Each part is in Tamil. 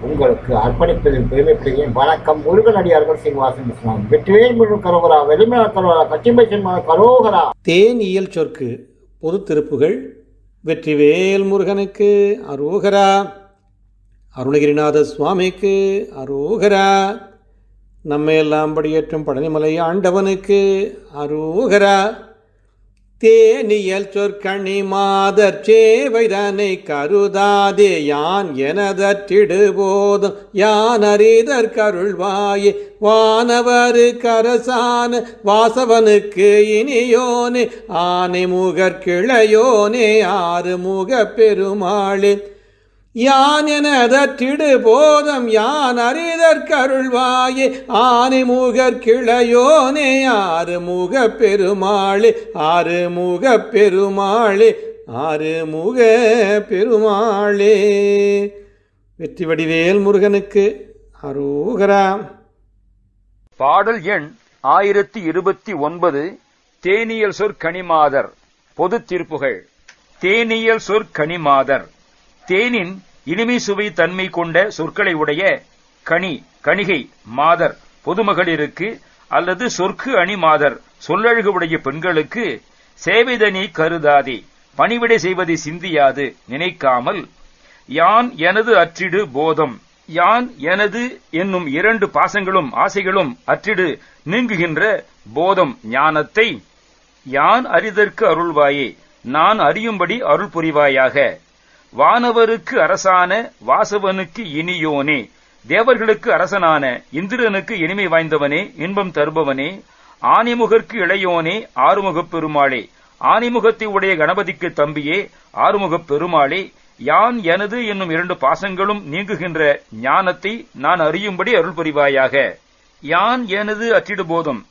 உங்களுக்கு அர்ப்பணிப்பதில் பெருமைப்படுகிறேன் வணக்கம். முருகனடியார்கள் சீனிவாசன் இஸ்லாம் வெற்றிவேல் முழு கரோகரா வெளிமல கரோகரா கச்சிம்பை சென்மன கரோகரா. தேன் இயல் சொற்கு பொது திருப்புகள் வெற்றிவேல் முருகனுக்கு அரோகரா. அருணகிரிநாத சுவாமிக்கு அரோகரா. நம்மையெல்லாம் படியேற்றும் பழனிமலை ஆண்டவனுக்கு அரோகரா. தேனியல் சொற்கணி மாதர் சேவைதனை கருதாதே யான் எனதற்றிடுபோதும் யான் அறிதற் கருள்வாயே வானவரு கரசான வாசவனுக்கு இனியோனே ஆனை முகற்கிளையோனே ஆறு முக பெருமாளே. யான் எனதற்றிடு போதம் யான் அறிதற்கருள்வாயே ஆனை முகற் கிளையோனே ஆறு முக பெருமாளே. ஆறு முக பெருமாளே ஆறு முக பெருமாளே. வெற்றி வடிவேல் முருகனுக்கு அரோகரா பாடல் எண் ஆயிரத்தி இருபத்தி ஒன்பது தேனியல் சொற்கனிமாதர். பொது தீர்ப்புகள். தேனியல் சொற்கனிமாதர். தேனின் இனிமை சுவை தன்மை கொண்ட சொற்களை உடைய கனி கணிகை மாதர் பொதுமகளிருக்கு அல்லது சொற்கு அணி மாதர் சொல்லழகு உடைய பெண்களுக்கு சேவைதனி கருதாதே பணிவிடை செய்வதை சிந்தியாது நினைக்காமல் யான் எனது அற்றிடு போதம் யான் எனது என்னும் இரண்டு பாசங்களும் ஆசைகளும் அற்றிடு நீங்குகின்ற போதம் ஞானத்தை யான் அறிதற்கு அருள்வாயே நான் அறியும்படி அருள் புரிவாயாக வானவருக்கு அரசான வாசவனுக்கு இனியோனே. தேவர்களுக்கு அரசனான இந்திரனுக்கு இனிமை வாய்ந்தவனே இன்பம் தருபவனே. ஆனைமுகற்கு இளையோனே ஆறுமுகப் பெருமாளே. ஆணிமுகத்தை உடைய கணபதிக்கு தம்பியே ஆறுமுகப் பெருமாளே. யான் எனது என்னும் இரண்டு பாசங்களும் நீங்குகின்ற ஞானத்தை நான் அறியும்படி அருள் புரிவாயாக யான் எனது அற்றிடு போதும்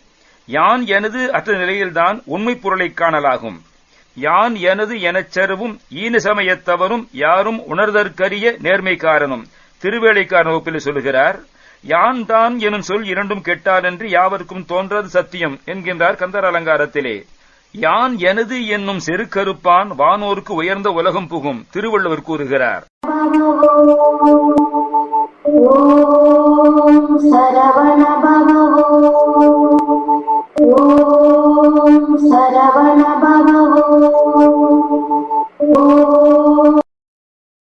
யான் எனது அற்ற நிலையில்தான் உண்மைப் பொருளைக் காணலாகும். யான் எனது எனச் செருவும் ஈன சமயத்தவரும் யாரும் உணர்தற்கரிய நேர்மைக்காரனும். திருவேளைக்காரன் வகுப்பில் சொல்லுகிறார் யான் தான் எனும் சொல் இரண்டும் கெட்டாலென்று யாவருக்கும் தோன்றது சத்தியம் என்கின்றார் கந்தர் அலங்காரத்திலே. யான் எனது என்னும் செருக்கருப்பான் வானோருக்கு உயர்ந்த உலகம் புகும் திருவள்ளுவர் கூறுகிறார். ஓம் लवण भवो